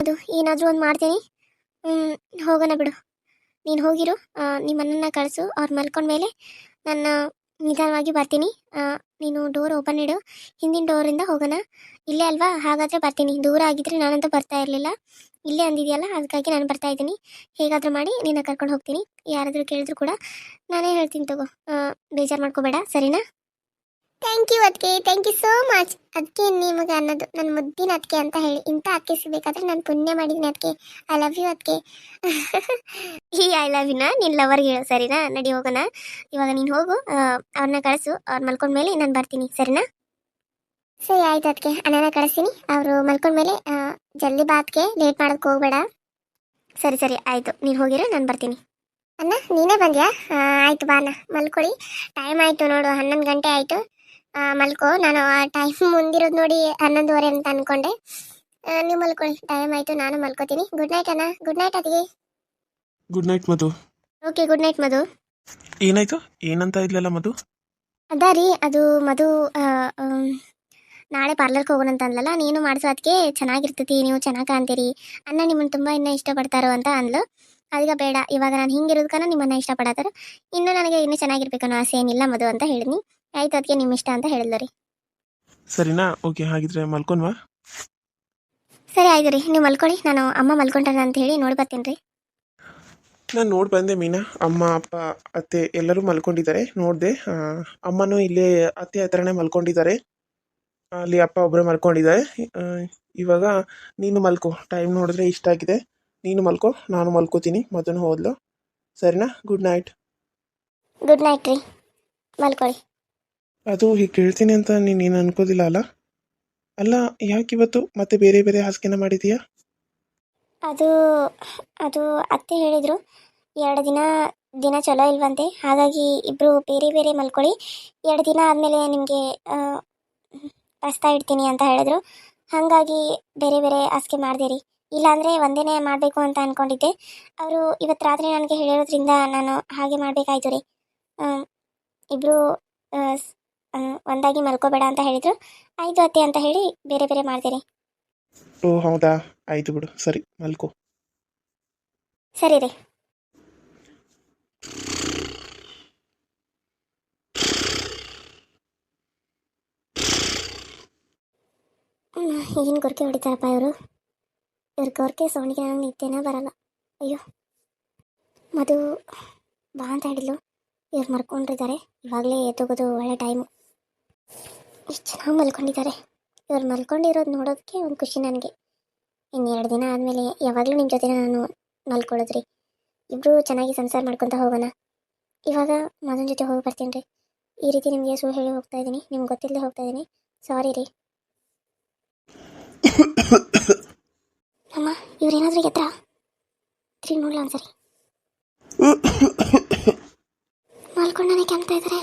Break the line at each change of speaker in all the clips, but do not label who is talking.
ಅದು, ಏನಾದರೂ ಒಂದು ಮಾಡ್ತೀನಿ. ಹೋಗೋಣ ಬಿಡು. ನೀನು ಹೋಗಿರು ನಿಮ್ಮ ಅಣ್ಣನ ಕಳಿಸು, ಅವ್ರು ಮಲ್ಕೊಂಡ್ಮೇಲೆ ನನ್ನ ನಿಧಾನವಾಗಿ ಬರ್ತೀನಿ. ನೀನು ಡೋರ್ ಓಪನ್ ಇಡು. ಹಿಂದಿನ ಡೋರಿಂದ ಹೋಗೋಣ. ಇಲ್ಲೇ ಅಲ್ವಾ? ಹಾಗಾದರೆ ಬರ್ತೀನಿ. ದೂರ ಆಗಿದ್ರೆ ನಾನಂತೂ ಬರ್ತಾ ಇರಲಿಲ್ಲ. ಇಲ್ಲೇ ಅಂದಿದೆಯಲ್ಲ, ಅದಕ್ಕಾಗಿ ನಾನು ಬರ್ತಾ ಇದ್ದೀನಿ. ಹೇಗಾದರೂ ಮಾಡಿ ನಿನ್ನ ಕರ್ಕೊಂಡು ಹೋಗ್ತೀನಿ. ಯಾರಾದರೂ ಕೇಳಿದ್ರು ಕೂಡ ನಾನೇ ಹೇಳ್ತೀನಿ ತಗೋ. ಬೇಜಾರು ಮಾಡ್ಕೋಬೇಡ, ಸರಿನಾ? ಥ್ಯಾಂಕ್ ಯು ಅದಕ್ಕೆ ಥ್ಯಾಂಕ್ ಯು ಸೋ ಮಚ್ ಅದಕ್ಕೆ ನಿಮಗೆ ಅನ್ನೋದು ನನ್ನ ಮುದ್ದಿನ ಅದಕ್ಕೆ ಅಂತ ಹೇಳಿ ಇಂಥ ಅದಕ್ಕೆ ಸಿಗಬೇಕಾದ್ರೆ ನಾನು ಪುಣ್ಯ ಮಾಡಿದ್ದೀನಿ ಅದಕ್ಕೆ ಐ ಲವ್ ಯು ಅದಕ್ಕೆ ಈ ಐ ಲವ್ ಯುನ ನಿನ್ನ ಲವರ್ಗೆ ಹೇಳು, ಸರಿನಾ? ನಡಿ ಹೋಗೋಣ. ಇವಾಗ ನೀನು ಹೋಗು. ಅವ್ರನ್ನ ಕಳಿಸು. ಅವ್ರು ಮಲ್ಕೊಂಡ್ಮೇಲೆ ನಾನು ಬರ್ತೀನಿ, ಸರಿನಾ? ಸರಿ, ಆಯ್ತು ಅದಕ್ಕೆ ಅಣ್ಣನ ಕಳಿಸ್ತೀನಿ. ಅವರು ಮಲ್ಕೊಂಡ ಮೇಲೆ ಜಲ್ದಿ ಬಾತ್ಗೆ ಲೇಟ್ ಮಾಡೋದಕ್ಕೆ ಹೋಗಬೇಡ. ಸರಿ ಸರಿ, ಆಯಿತು. ನೀನು ಹೋಗಿರೋ, ನಾನು ಬರ್ತೀನಿ. ಅಣ್ಣ, ನೀನೇ ಬಂದ್ಯಾ? ಆಯ್ತು ಬಾ ಅಣ್ಣ. ಮಲ್ಕೊಳ್ಳಿ ಟೈಮ್ ಆಯಿತು ನೋಡು. ಹನ್ನೊಂದು ಗಂಟೆ ಆಯಿತು. ಮಲ್ಕೋ. ನಾನು ಆ ಟೈಮ್ ಮುಂದಿರೋದು ನೋಡಿ ಹನ್ನೊಂದುವರೆ ಅಂತ ಅನ್ಕೊಂಡೆ. ನೀವು ಮಲ್ಕೊಳ್ಳಿ. ಟೈಮ್ ಆಯ್ತು ನಾನು ಮಲ್ಕೋತೀನಿ. ಗುಡ್ ನೈಟ್ ಅಣ್ಣ. ಗುಡ್ ನೈಟ್ ಅದಕ್ಕೆ
good night Madhu.
Okay good night Madhu.
ಏನಾಯ್ತು? ಏನಂತ ಇದ್ಲಲ್ಲ ಮಧು?
ಅದ ರೀ ಅದು ಮಧು ಆ, ಆಮ್, ನಾಳೆ ಪಾರ್ಲರ್ಗೆ ಹೋಗೋಣ ಅಂತ ಅಂದ್ಲಲ್ಲ ನೀನು ಮಾಡಿಸೋ ಅದಕ್ಕೆ ಚೆನ್ನಾಗಿರ್ತೈತಿ ನೀವು ಚೆನ್ನಾಗಿ ಕಾಣ್ತೀರಿ. ಅಣ್ಣ ನಿಮ್ಮನ್ನು ತುಂಬ ಇನ್ನೂ ಇಷ್ಟಪಡ್ತಾರೋ ಅಂತ ಅಂದ್ಲು. ಅದೀಗ ಬೇಡ ಇವಾಗ ನಾನು ಹಿಂಗಿರೋದಕ್ಕನ ನಿಮ್ಮನ್ನ ಇಷ್ಟಪಡತ್ತಾರ ಇನ್ನು ನನಗೆ ಇನ್ನೂ ಚೆನ್ನಾಗಿರ್ಬೇಕನ್ನೋ ಆಸೆ ಏನಿಲ್ಲ ಮಧು ಅಂತ ಹೇಳಿದ್ನಿ. ಆಯ್ತು ಅದಕ್ಕೆ ನಿಮ್ಮ ಇಷ್ಟ ಅಂತ ಹೇಳಿದ್ಲು ರೀ.
ಸರಿನಾ? ಓಕೆ ಹಾಗಿದ್ರೆ ಮಲ್ಕೊಂಡ್ವಾ
ಸರಿ ಆಯ್ತು ರೀ. ನೀವು ಮಲ್ಕೊಳ್ಳಿ. ನಾನು ಅಮ್ಮ ಮಲ್ಕೊಂಟಾರ ಅಂತ ಹೇಳಿ ನೋಡಿ ಬರ್ತೀನಿ ರೀ.
ನಾನು ನೋಡಿ ಬಂದೆ ಮೀನಾ. ಅಮ್ಮ ಅಪ್ಪ ಅತ್ತೆ ಎಲ್ಲರೂ ಮಲ್ಕೊಂಡಿದ್ದಾರೆ. ನೋಡಿದೆ. ಅಮ್ಮನೂ ಇಲ್ಲಿ ಅತ್ತೆ ಹತ್ರನೇ ಮಲ್ಕೊಂಡಿದ್ದಾರೆ. ಅಲ್ಲಿ ಅಪ್ಪ ಒಬ್ಬರು ಮಲ್ಕೊಂಡಿದ್ದಾರೆ. ಇವಾಗ ನೀನು ಮಲ್ಕೋ. ಟೈಮ್ ನೋಡಿದ್ರೆ ಇಷ್ಟ ಆಗಿದೆ. ನೀನು ಮಲ್ಕೋ. ನಾನು ಮಲ್ಕೋತೀನಿ. ಮೊದಲು ಹೋದ್ಲು. ಸರಿನಾ? ಗುಡ್ ನೈಟ್
ಗುಡ್ ನೈಟ್ ರೀ. ಮಲ್ಕೊಳ್ಳಿ.
ಅದು ಹೀಗೆ ಕೇಳ್ತೀನಿ ಅಂತ ನೀನು ಏನು ಅನ್ಕೋದಿಲ್ಲ ಅಲ್ಲ? ಅಲ್ಲ, ಯಾಕೆ ಇವತ್ತು ಮತ್ತೆ ಬೇರೆ ಬೇರೆ ಹಾಸಿಗೆನ ಮಾಡಿದೀಯಾ?
ಅದು ಅದು ಅತ್ತೆ ಹೇಳಿದರು, ಎರಡು ದಿನ ದಿನ ಚಲೋ ಇಲ್ವಂತೆ, ಹಾಗಾಗಿ ಇಬ್ಬರು ಬೇರೆ ಬೇರೆ ಮಲ್ಕೊಳ್ಳಿ, ಎರಡು ದಿನ ಆದಮೇಲೆ ನಿಮಗೆ ಬಸ್ತಾ ಇಡ್ತೀನಿ ಅಂತ ಹೇಳಿದ್ರು. ಹಾಗಾಗಿ ಬೇರೆ ಬೇರೆ ಹಾಸಿಗೆ ಮಾಡಿದೆ ರೀ. ಇಲ್ಲಾಂದರೆ ಒಂದೇನೇ ಮಾಡಬೇಕು ಅಂತ ಅಂದ್ಕೊಂಡಿದ್ದೆ ಅವರು ಇವತ್ತು ರಾತ್ರಿ ನನಗೆ ಹೇಳಿರೋದ್ರಿಂದ ನಾನು ಹಾಗೆ ಮಾಡಬೇಕಾಯ್ತು ರೀ. ಇಬ್ಬರು ಒಂದಾಗಿ ಮಲ್ಕೋಬೇಡ ಅಂತ ಹೇಳಿದ್ರು. ಐದು ಅತ್ತೆ ಅಂತ ಹೇಳಿ ಬೇರೆ ಬೇರೆ ಮಾಡಿದೆ
ಓ ಹೌದಾ? ಆಯಿತು ಬಿಡು. ಸರಿ ಮಲ್ಕೋ.
ಸರಿ ರೀ. ಏನು ಗೊರ್ಕೆ ಹೊಡಿತಾರಪ್ಪ ಇವರು. ಇವ್ರ ಗೊರ್ಕೆ ಸೌಂಡಿಗೆ ನಂಗೆ ನಿತ್ಯನೇ ಬರಲ್ಲ. ಅಯ್ಯೋ. ಮದು ಬಾ ಅಂತ ಹೇಳಿದ್ಲು. ಇವ್ರು ಮರ್ಕೊಂಡಿದ್ದಾರೆ. ಇವಾಗಲೇ ಎದ್ದೋಗೋದು ಒಳ್ಳೆ ಟೈಮು ಎಷ್ಟು ಚೆನ್ನಾಗಿ ಮಲ್ಕೊಂಡಿದ್ದಾರೆ. ಇವ್ರು ಮಲ್ಕೊಂಡಿರೋದು ನೋಡೋದಕ್ಕೆ ಒಂದು ಖುಷಿ ನನಗೆ. ಇನ್ನೆರಡು ದಿನ ಆದಮೇಲೆ ಯಾವಾಗಲೂ ನಿಮ್ಮ ಜೊತೆ ನಾನು ಮಲ್ಕೊಳ್ಳೋದ್ರಿ ಇಬ್ಬರು ಚೆನ್ನಾಗಿ ಸಂಸಾರ ಮಾಡ್ಕೊತ ಹೋಗೋಣ. ಇವಾಗ ಮಗನ ಜೊತೆ ಹೋಗಿ ಬರ್ತೀನಿ ರೀ ಈ ರೀತಿ ನಿಮಗೆ ಸುಳ್ಳು ಹೇಳಿ ಹೋಗ್ತಾ ಇದ್ದೀನಿ. ನಿಮ್ಗೆ ಗೊತ್ತಿಲ್ಲದೆ ಹೋಗ್ತಾ ಇದ್ದೀನಿ. ಸಾರಿ ರೀ. ಅಮ್ಮ ಇವ್ರೇನಾದ್ರೂ ಎತ್ತರ? ತಿರುಗಿ ನೋಡಲ ಒಂದ್ಸರಿ. ಮಲ್ಕೊಂಡಾನೆ ಕೆಮ್ತಾ ಇದ್ದಾರೆ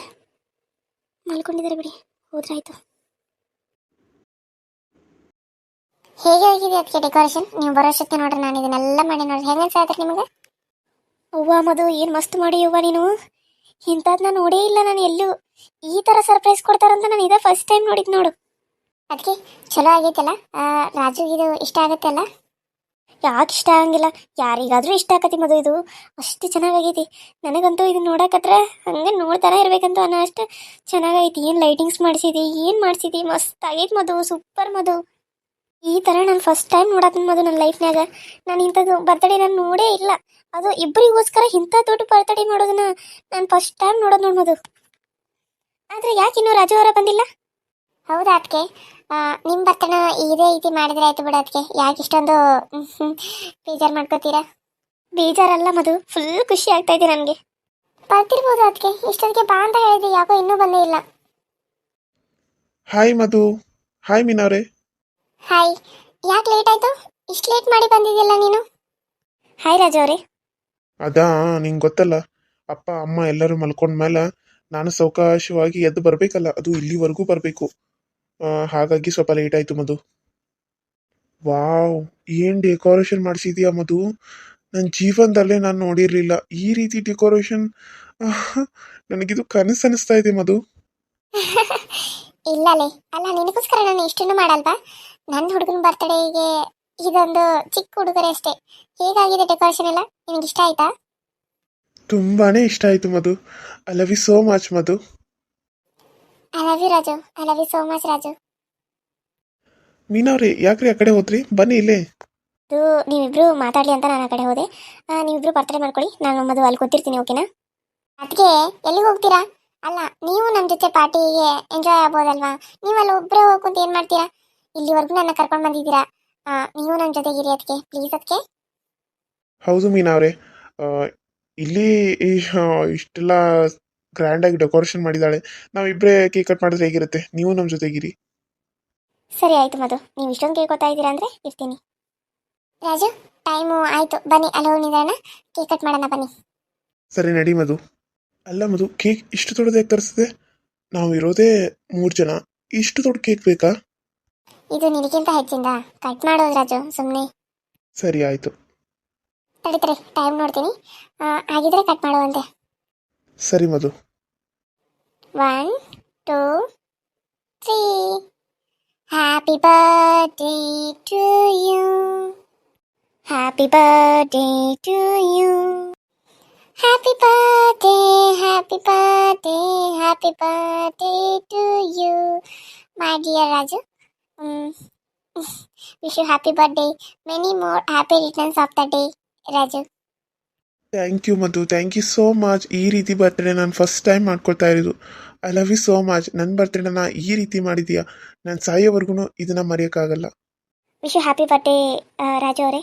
ಮಲ್ಕೊಂಡಿದ್ದಾರೆ ಬಿಡಿ. ಹೋದ್ರಾಯ್ತು ಹೇಗೆ ಹೋಗಿದೆ ಅದಕ್ಕೆ ಡೆಕೋರೇಷನ್ ನೀವು ಬರೋಷ್ಟಕ್ಕೆ ನೋಡ್ರಿ, ನಾನು ಇದನ್ನೆಲ್ಲ ಮಾಡಿ ನೋಡ್ರಿ. ಹೆಂಗೆ ಅನ್ಸಾತ್ರಿ ನಿಮಗೆ? ಅವ್ವ ಮದು ಏನು ಮಸ್ತ್ ಮಾಡಿ ಅವ್ವ ನೀನು? ಇಂಥದ್ನ ನೋಡೇ ಇಲ್ಲ ನಾನು ಎಲ್ಲೂ. ಈ ಥರ ಸರ್ಪ್ರೈಸ್ ಕೊಡ್ತಾರಂತ ನಾನು ಇದೇ ಫಸ್ಟ್ ಟೈಮ್ ನೋಡಿದ್ ನೋಡು. ಅದಕ್ಕೆ ಚಲೋ ಆಗೈತಲ್ಲ? ರಾಜು ಇದು ಇಷ್ಟ ಆಗುತ್ತಲ್ಲ? ಯಾಕೆ ಇಷ್ಟ ಆಗಂಗಿಲ್ಲ. ಯಾರಿಗಾದರೂ ಇಷ್ಟ ಆಗತಿ ಮದುವೆ ಇದು. ಅಷ್ಟು ಚೆನ್ನಾಗೈತಿ ನನಗಂತೂ ಇದು ನೋಡಕತ್ರ ಹಂಗೆ ನೋಡ್ತಾನೆ ಇರಬೇಕಂತ ಅನ್ನೋ ಅಷ್ಟು ಚೆನ್ನಾಗೈತಿ. ಏನು ಲೈಟಿಂಗ್ಸ್ ಮಾಡಿಸಿದಿ, ಏನು ಮಾಡಿಸಿದಿ. ಮಸ್ತ್ ಆಗೈತಿ ಮದು ಸೂಪರ್ ಮದು ಈ ಥರ ನಾನು ಫಸ್ಟ್ ಟೈಮ್ ನೋಡತ್ತೀನಿ ಮದು ನನ್ನ ಲೈಫ್ನಾಗ ನಾನು ಇಂಥದ್ದು ಬರ್ತಡೇ ನಾನು ನೋಡೇ ಇಲ್ಲ. ಅದು ಇಬ್ಬರಿಗೋಸ್ಕರ ಇಂಥ ದೊಡ್ಡ ಬರ್ತಡೇ ಮಾಡೋದನ್ನ ನಾನು ಫಸ್ಟ್ ಟೈಮ್ ನೋಡೋದು ನೋಡ್ಬೋದು ಆದರೆ ಯಾಕೆ ಇನ್ನೂ ರಾಜು ಬಂದಿಲ್ಲ? ಹೌದಾ ಅದಕ್ಕೆ ನಿಮ್ಮ ಬರ್ತನ ಇದೇ ರೀತಿ ಮಾಡಿದ್ರೆ ಆಯ್ತು ಬಿಡ ಅದಕ್ಕೆ ಯಾಕೆ ಇಷ್ಟೊಂದು ಬೇಜಾರು ಮಾಡ್ಕೋತೀರಾ? ಬೇಜಾರಲ್ಲ ಮದು ಫುಲ್ ಖುಷಿ ಆಗ್ತಾ ಇದೆ ನನಗೆ. ಬರ್ತಿರ್ಬೋದು ಅದಕ್ಕೆ ಇಷ್ಟೊತ್ತಿಗೆ ಬಾ ಅಂತ ಹೇಳಿದ್ರೆ ಯಾಕೋ ಇನ್ನೂ ಬಂದೇ ಇಲ್ಲ.
ಹಾಯ್ ಮಧು. ಹಾಯ್ ಮೀನವ್ರೆ
ಹಾಯ್ ಯಾಕೆ ಲೇಟ್ ಆಯ್ತು? ಇಷ್ಟು ಲೇಟ್ ಮಾಡಿ ಬಂದಿದ್ಯಲ್ಲ ನೀನು? ಹಾಯ್ ರಾಜು ಅವರೇ.
ಅದಾ ನಿಂಗೆ ಗೊತ್ತಲ್ಲ ಅಪ್ಪ ಅಮ್ಮ ಎಲ್ಲರೂ ಮಲ್ಕೊಂಡ್ಮೇಲೆ ನಾನು ಸಾವಕಾಶವಾಗಿ ಎದ್ದು ಬರಬೇಕಲ್ಲ ಅದು ಇಲ್ಲಿವರೆಗೂ ಬರಬೇಕು. ಹಾಗಾಗಿ ಸ್ವಲ್ಪ ಲೇಟ್ ಆಯಿತು ಮಧು. ವಾವ್ ಏನು ಡೆಕೋರೇಷನ್ ಮಾಡಿಸಿದ್ಯಾ ಮಧು? ನನ್ನ ಜೀವನದಲ್ಲೇ ನಾನು ನೋಡಿರಲಿಲ್ಲ. ಈ ರೀತಿ ಡೆಕೋರೇಷನ್ ನನಗಿದು ಕನಸು ಅನಿಸ್ತಾ ಇದೆ ಮಧು.
ಇಲ್ಲಲೇ ಅಲ್ಲ ನಿನಗೋಸ್ಕರ ನಾನು ಇಷ್ಟನ್ನು ಮಾಡಲ್ವಾ? ನನ್ನ ಹುಡುಗನ ಬರ್ತಡೇಗೆ ಇದೊಂದು ಚಿಕ್ಕ ಹುಡುಗರೇ ಅಷ್ಟೇ. ಹೇಗಾಗಿದೆ ಡೆಕೋರೇಷನ್ ಎಲ್ಲ? ನಿಮಗೆ ಇಷ್ಟ ಆಯ್ತಾ?
ತುಂಬಾನೇ ಇಷ್ಟ ಆಯ್ತು Madhu. I love you so much Madhu.
I love you Raju I love you so much Raju
ಮೀನವ್ರಿ ಯಾಕ್ರಿ ಆ ಕಡೆ ಹೋದ್ರಿ? ಬನ್ನಿ ಇಲ್ಲೇ.
ಇದು ನೀವಿಬ್ರು ಮಾತಾಡ್ಲಿ ಅಂತ ನಾನು ಆ ಕಡೆ ಹೋದೆ. ಆ, ನೀವಿಬ್ರು ಬರ್ತಡೇ ಮಾಡ್ಕೊಳ್ಳಿ. ನಾನು ಮದುವೆ ಅಲ್ಲಿ ಕೂತಿರ್ತೀನಿ ಓಕೆನಾ ಅದಕ್ಕೆ ಎಲ್ಲಿಗೆ ಹೋಗ್ತೀರಾ? ಅಲ್ಲ ನೀವು ನಮ್ಮ ಜೊತೆ ಪಾರ್ಟಿಗೆ ಎಂಜಾಯ್ ಆಗ್ಬೋದಲ್ವಾ? ನೀವು ಅಲ್ಲಿ ಒಬ್ಬರೇ ಹೋಗ್ಕೊಂತ ಏನು ಮಾಡ್ತೀರಾ? ಇಲ್ಲಿವರೆಗೂ ನನ್ನ ಕರ್ಕೊಂಡು ಬಂದಿದ್ದೀರಾ? ಆ, ನೀವು ನಮ್ಮ ಜೊತೆಗಿರಿ ಅದಕ್ಕೆ ಪ್ಲೀಸ್ ಅದಕ್ಕೆ
ಹೌದು ಮೀನವ್ರೆ. ಆ, ಇಲ್ಲಿ ಈ, ಆ, ಇಷ್ಟೆಲ್ಲ ಗ್ರ್ಯಾಂಡಾಗಿ ಡೆಕೋರೇಷನ್ ಮಾಡಿದ್ದಾಳೆ. ನಾವಿಬ್ಬರೇ ಕೇಕ್ ಕಟ್ ಮಾಡಿದ್ರೆ ಹೇಗಿರುತ್ತೆ? ನೀವು ನಮ್ಮ ಜೊತೆಗಿರಿ.
ಸರಿ ಆಯ್ತು ಮಧು. ನೀವು ಇಷ್ಟೊಂದು ಕೇಳ್ಕೊತಾ ಇದ್ದೀರಾ ಅಂದ್ರೆ ಇರ್ತೀನಿ. ರಾಜು ಟೈಮು ಆಯ್ತು. ಬನ್ನಿ ಅಲೋ ನಿಧಾನ. ಕೇಕ್ ಕಟ್ ಮಾಡೋಣ ಬನ್ನಿ.
ಸರಿ ನಡಿ ಮಧು. ಅಲ್ಲ ಮಧು ಕೇಕ್ ಇಷ್ಟು ದೊಡ್ಡದಾಗಿ ತರಿಸಿದೆ? ನಾವು ಇರೋದೇ ಮೂರು ಜನ. ಇಷ್ಟು ದೊಡ್ಡ ಕೇಕ್ ಬೇಕಾ?
ಇದು ನಿನಗಿಂತ ಹೆಚ್ಚಿಂದ? ಕಟ್ ಮಾಡೋದು ರಾಜು ಸುಮ್ಮನೆ
ಸರಿ ಆಯಿತು.
ತಡೀತಾರೆ ಟೈಮ್ ನೋಡ್ತೀನಿ. ಆ, ಆಗಿದ್ರೆ ಕಟ್ ಮಾಡುವಂತೆ.
ಸರಿ Madhu.
One two three happy to to you happy to to you happy happy happy happy happy to to you my dear Raju wish you happy birthday. Many more happy returns of the day, Raju
thank you Madhu thank you so much ಈ ರೀತಿ birthday ನಾನು first time ಮಾಡ್ಕೊಳ್ತಾ ಇರೋದು. I love you so much ನನ್ನ ಬರ್ತ್ಡೇನ ಈ ರೀತಿ ಮಾಡಿದೀಯಾ? ನಾನು ಸಾಯೋವರೆಗೂ ಇದನ್ನ ಮರೆಯೋಕ್ಕಾಗಲ್ಲ.
Wish you happy birthday Raju ಅವರೇ.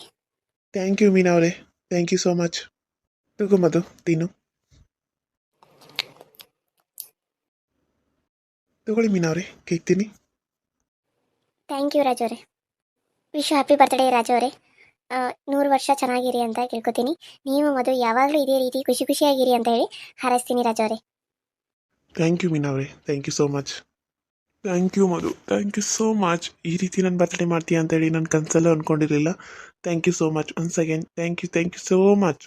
ಥ್ಯಾಂಕ್ ಯು ಮೀನಾ ಅವರೇ. ಥ್ಯಾಂಕ್ ಯು ಸೋ ಮಚ್ ತಗೋ ಮಧು ತಿನ್ನು. ತಗೊಳ್ಳಿ ಮೀನಾ ಅವರೇ ಕೇಕ್ ತಿನ್ನಿ.
ಥ್ಯಾಂಕ್ ಯು ರಾಜು ಅವರೇ. ವಿಶ್ ಹ್ಯಾಪಿ ಬರ್ತ್ಡೇ ರಾಜು ಅವರೇ. ನೂರು ವರ್ಷ ಚೆನ್ನಾಗಿರಿ ಅಂತ ಕೇಳ್ಕೊತೀನಿ. ನೀವು ಮದುವೆ ಯಾವಾಗಲೂ ಇದೇ ರೀತಿ ಖುಷಿ ಖುಷಿಯಾಗಿರಿ ಅಂತ ಹೇಳಿ ಹಾರೈಸ್ತೀನಿ ರಾಜು ಅವರೇ.
ಥ್ಯಾಂಕ್ ಯು ಮೀನಾ ಅವರೇ thank you so much thank you Madhu thank you so much ಈ ರೀತಿ ನನ್ನ ಬರ್ತ್ಡೇ ಮಾಡ್ತೀಯ ಅಂತೇಳಿ ನಾನು ಕನಸಲ್ಲೂ ಅಂದ್ಕೊಂಡಿರಲಿಲ್ಲ thank you so much once again thank you thank you so much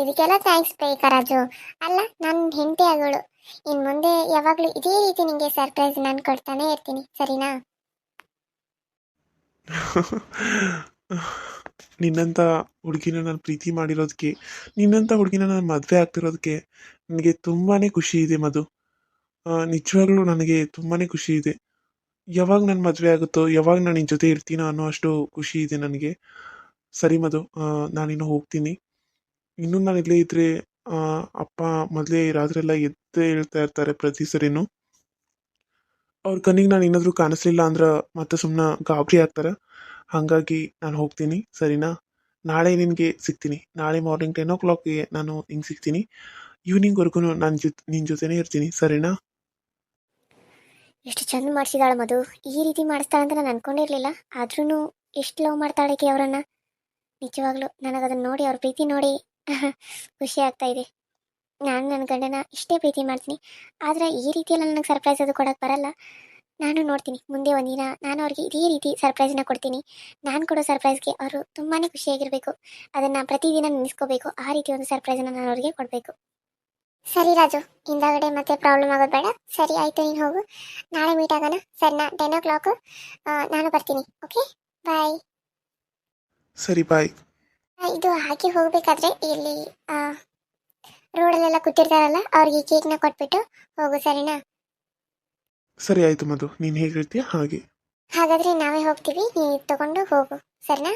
ಇದಕ್ಕೆಲ್ಲ ಥ್ಯಾಂಕ್ಸ್ ಬೇಕರಾಜು ಅಲ್ಲ ನನ್ನ ಹೆಂಡತಿ ಆಗೋಳು. ಇನ್ನು ಮುಂದೆ ಯಾವಾಗಲೂ ಇದೇ ರೀತಿ ನಿಮಗೆ ಸರ್ಪ್ರೈಸ್ ನಾನು ಕೊಡ್ತಾನೆ ಇರ್ತೀನಿ. ಸರಿನಾ?
ನಿನ್ನಂಥ ಹುಡುಗಿನ ನಾನು ಪ್ರೀತಿ ಮಾಡಿರೋದಕ್ಕೆ ನಿನ್ನಂಥ ಹುಡುಗಿನ ನಾನು ಮದುವೆ ಆಗ್ತಿರೋದಕ್ಕೆ ನನಗೆ ತುಂಬಾ ಖುಷಿ ಇದೆ ಮಧು. ನಿಜವಾಗ್ಲೂ ನನಗೆ ತುಂಬಾ ಖುಷಿ ಇದೆ. ಯಾವಾಗ ನನ್ನ ಮದುವೆ ಆಗುತ್ತೋ, ಯಾವಾಗ ನಾನು ನಿನ್ನ ಜೊತೆ ಇರ್ತೀನೋ ಅನ್ನೋ ಅಷ್ಟು ಖುಷಿ ಇದೆ ನನಗೆ. ಸರಿ ಮಧು ನಾನಿನ್ನು ಹೋಗ್ತೀನಿ. ಇನ್ನೂ ನಾನು ಇಲ್ಲೇ ಇದ್ದರೆ ಅಪ್ಪ ಮೊದಲೇ ರಾತ್ರೆಲ್ಲ ಎದ್ದೇ ಹೇಳ್ತಾ ಇರ್ತಾರೆ ಪ್ರತಿ ಸರಿನೂ. ಅವ್ರ ಕಣ್ಣಿಗೆ ನಾನು ಏನಾದರೂ ಕಾಣಿಸ್ಲಿಲ್ಲ ಅಂದ್ರೆ ಮತ್ತೆ ಸುಮ್ಮನೆ ಗಾಬರಿ ಆಗ್ತಾರೆ. ಹಾಗಾಗಿ ನಾನು ಹೋಗ್ತೀನಿ. ಸರಿನಾ? ನಾಳೆ ನಿನಗೆ ಸಿಗ್ತೀನಿ. ನಾಳೆ ಮಾರ್ನಿಂಗ್ ಟೆನ್ ಓ ಕ್ಲಾಕ್ಗೆ ನಾನು ಹಿಂಗೆ ಸಿಗ್ತೀನಿ. ಈವ್ನಿಂಗ್ವರೆಗೂ ನಾನು ಜೊತೆ ನಿನ್ನ ಜೊತೆನೇ ಇರ್ತೀನಿ. ಸರಿನಾ?
ಎಷ್ಟು ಚಂದ ಮಾಡಿಸಿದಾಳೆ ಮಧು. ಈ ರೀತಿ ಮಾಡಿಸ್ತಾಳೆ ಅಂತ ನಾನು ಅನ್ಕೊಂಡಿರ್ಲಿಲ್ಲ ಆದ್ರೂ ಎಷ್ಟು ಲವ್ ಮಾಡ್ತಾಳೆ ಕೆ ಅವರನ್ನ. ನಿಜವಾಗ್ಲೂ ನನಗದನ್ನು ನೋಡಿ ಅವ್ರ ಪ್ರೀತಿ ನೋಡಿ ಖುಷಿ ಆಗ್ತಾ ಇದೆ. ನಾನು ನನ್ನ ಗಂಡನ ಇಷ್ಟೇ ಪ್ರೀತಿ ಮಾಡ್ತೀನಿ. ಆದರೆ ಈ ರೀತಿಯೆಲ್ಲ ನನಗೆ ಸರ್ಪ್ರೈಸ್ ಅದು ಕೊಡೋಕೆ ಬರಲ್ಲ. ನಾನು ನೋಡ್ತೀನಿ ಮುಂದೆ ಒಂದಿನ ನಾನು ಅವ್ರಿಗೆ ಇದೇ ರೀತಿ ಸರ್ಪ್ರೈಸ್ನ ಕೊಡ್ತೀನಿ. ನಾನು ಕೊಡೋ ಸರ್ಪ್ರೈಸ್ಗೆ ಅವರು ತುಂಬಾ ಖುಷಿಯಾಗಿರಬೇಕು. ಅದನ್ನು ಪ್ರತಿದಿನ ನೆನೆಸ್ಕೋಬೇಕು ಆ ರೀತಿ ಒಂದು ಸರ್ಪ್ರೈಸನ್ನು ನಾನು ಅವ್ರಿಗೆ ಕೊಡಬೇಕು. ಸರಿ ರಾಜು ಹಿಂದಗಡೆ ಮತ್ತೆ ಪ್ರಾಬ್ಲಮ್ ಆಗೋದು ಬೇಡ. ಸರಿ ಆಯಿತು ನೀನು ಹೋಗು. ನಾಳೆ ಮೀಟ್ ಆಗೋಣ. ಸರಿನಾ ಟೆನ್ ಓ ಕ್ಲಾಕು ನಾನು ಬರ್ತೀನಿ ಓಕೆ ಬಾಯ್
ಸರಿ ಬಾಯ್
ಇದು ಹಾಕಿ ಹೋಗಬೇಕಾದ್ರೆ ಇಲ್ಲಿ ರೋಡಲ್ಲೆಲ್ಲ ಕೂತಿರ್ತಾರಲ್ಲ ಅವ್ರಿಗೆ ಕೇಕ್ನ ಕೊಟ್ಬಿಟ್ಟು ಹೋಗು ಸರಿನಾ?
ಸರಿ ಆಯ್ತು ಮಧು ನೀನು ಹೇಗಿರ್ತೀಯ ಹೇಳ್ತೀಯ? ಹಾಗೆ.
ಹಾಗಾದ್ರೆ ನಾವೇ ಹೋಗ್ತೀವಿ ಇದ್ ತಗೊಂಡು ಹೋಗು ಸರಿನಾ?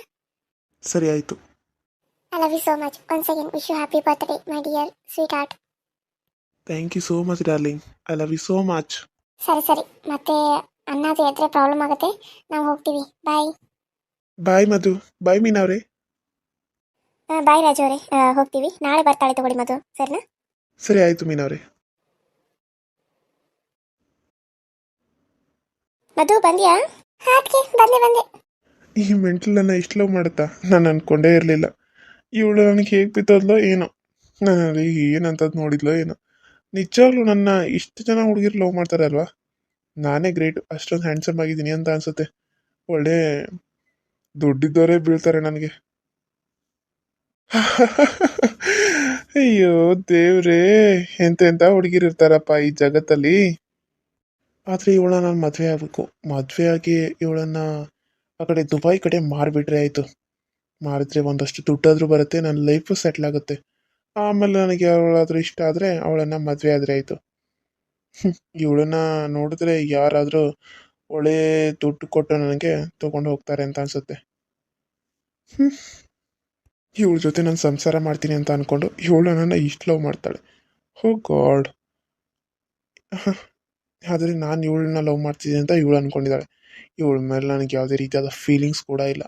ಸರಿ ಆಯ್ತು.
I love you so much once again wish you happy birthday my dear sweetheart
thank you so much darling I love you so much
ಸರಿ ಸರಿ. ಮತ್ತೆ ಅನ್ನದು ಎದ್ರೆ ಪ್ರಾಬ್ಲಮ್ ಆಗುತ್ತೆ ನಾವು ಹೋಗ್ತೀವಿ. ಬಾಯ್
ಬಾಯ್ ಮಧು. ಬಾಯ್ ಮೀನವ್ರೆ
ಬಾಯ್ ರಾಜು ಅವರೇ. ಹೋಗ್ತೀವಿ. ನಾಳೆ ಬರ್ತಾಳೆ ತಗೊಳ್ಳಿ ಮಧು. ಸರಿನಾ?
ಸರಿ ಆಯ್ತು ಮೀನವ್ರೆ
ಮಧು, ಬಂದ್ಯಾ? ಹಾಟ್ಗೆ ಬಂದೆ ಬಂದೆ.
ಈ ಮೆಂಟಲನ್ನು ಇಷ್ಟು ಲವ್ ಮಾಡುತ್ತಾ? ನಾನು ಅನ್ಕೊಂಡೇ ಇರಲಿಲ್ಲ. ಇವಳು ನನಗೆ ಹೇಗೆ ಬಿತ್ತದ್ಲೋ ಏನೋ. ನಾನು ಏನಂತದ್ದು ನೋಡಿದ್ಲೋ ಏನೋ. ನಿಜವಾಗ್ಲೂ ನನ್ನ ಇಷ್ಟು ಜನ ಹುಡುಗಿರು ಲವ್ ಮಾಡ್ತಾರೆ ಅಲ್ವಾ? ನಾನೇ ಗ್ರೇಟ್, ಅಷ್ಟೊಂದು ಹ್ಯಾಂಡ್ಸಮ್ ಆಗಿದ್ದೀನಿ ಅಂತ ಅನ್ಸುತ್ತೆ. ಒಳ್ಳೆ ದುಡ್ಡಿದ್ದವರೇ ಬೀಳ್ತಾರೆ ನನಗೆ. ಅಯ್ಯೋ ದೇವ್ರೇ ಎಂತೆಂಥ ಹುಡುಗಿರು ಇರ್ತಾರಪ್ಪ ಈ ಜಗತ್ತಲ್ಲಿ. ಆದರೆ ಇವಳನ್ನ ನಾನು ಮದುವೆ ಆಗಬೇಕು. ಮದುವೆ ಆಗಿ ಇವಳನ್ನ ಆ ಕಡೆ ದುಬೈ ಕಡೆ ಮಾರಿಬಿಟ್ರೆ ಆಯಿತು. ಮಾರಿದ್ರೆ ಒಂದಷ್ಟು ದುಡ್ಡಾದರೂ ಬರುತ್ತೆ ನನ್ನ ಲೈಫು ಸೆಟ್ಲ್ ಆಗುತ್ತೆ. ಆಮೇಲೆ ನನಗೆ ಅವಳಾದ್ರೂ ಇಷ್ಟ ಆದರೆ ಅವಳನ್ನು ಮದುವೆ ಆದರೆ ಆಯಿತು. ಇವಳನ್ನ ನೋಡಿದ್ರೆ ಯಾರಾದರೂ ಒಳ್ಳೆ ದುಡ್ಡು ಕೊಟ್ಟು ನನಗೆ ತೊಗೊಂಡು ಹೋಗ್ತಾರೆ ಅಂತ ಅನ್ಸುತ್ತೆ. ಇವಳ ಜೊತೆ ನಾನು ಸಂಸಾರ ಮಾಡ್ತೀನಿ ಅಂತ ಅಂದ್ಕೊಂಡು ಇವಳು ನನ್ನ ಇಷ್ಟು ಲವ್ ಮಾಡ್ತಾಳೆ. ಹೋ ಗಾಡ್ ಆದರೆ ನಾನು ಇವಳನ್ನ ಲವ್ ಮಾಡ್ತಿದ್ದೀನಿ ಅಂತ ಇವಳು ಅಂದ್ಕೊಂಡಿದ್ದಾಳೆ ಇವಳ ಮೇಲೆ ನನಗೆ ಯಾವುದೇ ರೀತಿಯಾದ ಫೀಲಿಂಗ್ಸ್ ಕೂಡ ಇಲ್ಲ.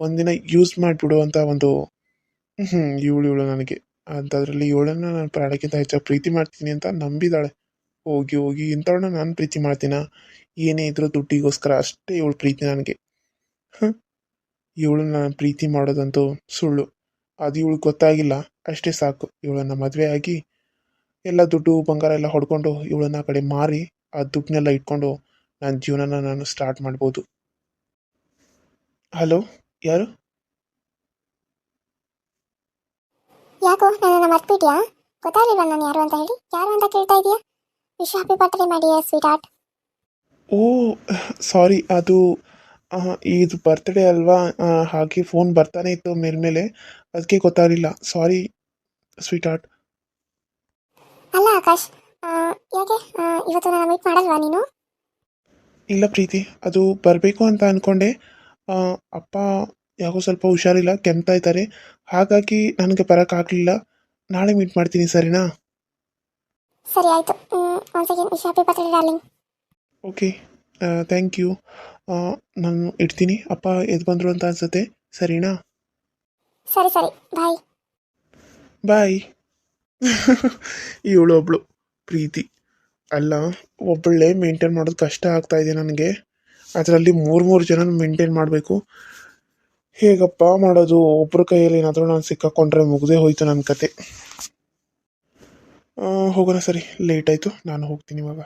ಒಂದಿನ ಯೂಸ್ ಮಾಡಿಬಿಡುವಂಥ ಒಂದು ಇವಳು ಇವಳು ನನಗೆ. ಅಂಥದ್ರಲ್ಲಿ ಇವಳನ್ನು ನಾನು ಪ್ರಾಣಕ್ಕಿಂತ ಹೆಚ್ಚಾಗಿ ಪ್ರೀತಿ ಮಾಡ್ತೀನಿ ಅಂತ ನಂಬಿದಾಳೆ. ಹೋಗಿ ಹೋಗಿ ಇಂಥವ್ಳನ್ನ ನಾನು ಪ್ರೀತಿ ಮಾಡ್ತೀನ? ಏನೇ ಇದ್ರೂ ದುಡ್ಡಿಗೋಸ್ಕರ ಅಷ್ಟೇ ಇವಳು ಪ್ರೀತಿ ನನಗೆ. ಇವಳನ್ನ ನಾನು ಪ್ರೀತಿ ಮಾಡೋದಂತೂ ಸುಳ್ಳು. ಅದು ಇವಳು ಗೊತ್ತಾಗಿಲ್ಲ. ಅಷ್ಟೇ ಸಾಕು. ಇವಳನ್ನು ಮದುವೆ ಆಗಿ ಎಲ್ಲ ದುಡ್ಡು ಬಂಗಾರ ಎಲ್ಲ ಹೊಡ್ಕೊಂಡು ಇವಳನ್ನ ಆ ಕಡೆ ಮಾರಿ ಆ ದುಡ್ಡನ್ನೆಲ್ಲ ಇಟ್ಕೊಂಡು ನನ್ನ ಜೀವನನ ನಾನು ಸ್ಟಾರ್ಟ್ ಮಾಡ್ಬೋದು. ಹಲೋ ಯಾರು?
ಯಾಕೋ ನನ್ನನ್ನು ಮರ್ತ್ಬಿಟ್ಯಾ? ಗೊತ್ತಾಗಲಿಲ್ಲ ನಾನು ಯಾರು ಅಂತ ಹೇಳಿ? ಯಾರು ಅಂತ ಕೇಳ್ತಾ ಇದೀಯಾ ವಿಶ್ ಹ್ಯಾಪಿ ಬರ್ತ್ಡೇ ಮಾಡಿ ಸ್ವೀಟ್ ಆರ್ಟ್
ಓ ಸಾರಿ ಅದು ಇದು ಬರ್ತ್ಡೇ ಅಲ್ವಾ? ಹಾಗೆ ಫೋನ್ ಬರ್ತಾನೆ ಇತ್ತು ಮೇಲ್ಮೇಲೆ. ಅದಕ್ಕೆ ಗೊತ್ತಾಗಲಿಲ್ಲ. ಸಾರಿ ಸ್ವೀಟ್ ಆರ್ಟ್
ಅಲ್ಲ ಆಕಾಶ್ ಯಾಕೆ? ಇವತ್ತು ನನ್ನ ಮೀಟ್ ಮಾಡಲ್ವಾ ನೀನು?
ಇಲ್ಲ ಪ್ರೀತಿ ಅದು ಬರಬೇಕು ಅಂತ ಅಂದ್ಕೊಂಡೆ ಅಪ್ಪ ಯಾಕೋ ಸ್ವಲ್ಪ ಹುಷಾರಿಲ್ಲ ಕೆಮ್ತಾ ಇದ್ದಾರೆ. ಹಾಗಾಗಿ ನನಗೆ ಬರೋಕ್ಕಾಗಲಿಲ್ಲ ನಾಳೆ ಮೀಟ್ ಮಾಡ್ತೀನಿ ಸರಿನಾ?
ಸರಿ ಆಯಿತು. ಒಂದು second wish happy birthday darling
okay. Thank you ನಾನು ಇಡ್ತೀನಿ. ಅಪ್ಪ ಎದ್ದು ಬಂದರು ಅಂತ ಅನ್ಸುತ್ತೆ. ಸರಿನಾ?
ಸರಿ ಸರಿ. ಬಾಯ್
ಬಾಯ್ ಇವಳು ಒಬ್ಳು ಪ್ರೀತಿ. ಅಲ್ಲ ಒಬ್ಬಳೇ ಮೇಂಟೈನ್ ಮಾಡೋದು ಕಷ್ಟ ಆಗ್ತಾ ಇದೆ ನನಗೆ. ಅದರಲ್ಲಿ ಮೂರು ಮೂರು ಜನ ಮೇಂಟೈನ್ ಮಾಡಬೇಕು. ಹೇಗಪ್ಪ ಮಾಡೋದು? ಒಬ್ಬರ ಕೈಯಲ್ಲಿ ಏನಾದರೂ ನಾನು ಸಿಕ್ಕಾಕೊಂಡ್ರೆ ಮುಗಿದೇ ಹೋಯ್ತು ನನ್ನ ಕತೆ. ಹೋಗೋಣ ಸರಿ. ಲೇಟ್ ಆಯಿತು. ನಾನು ಹೋಗ್ತೀನಿ ಇವಾಗ.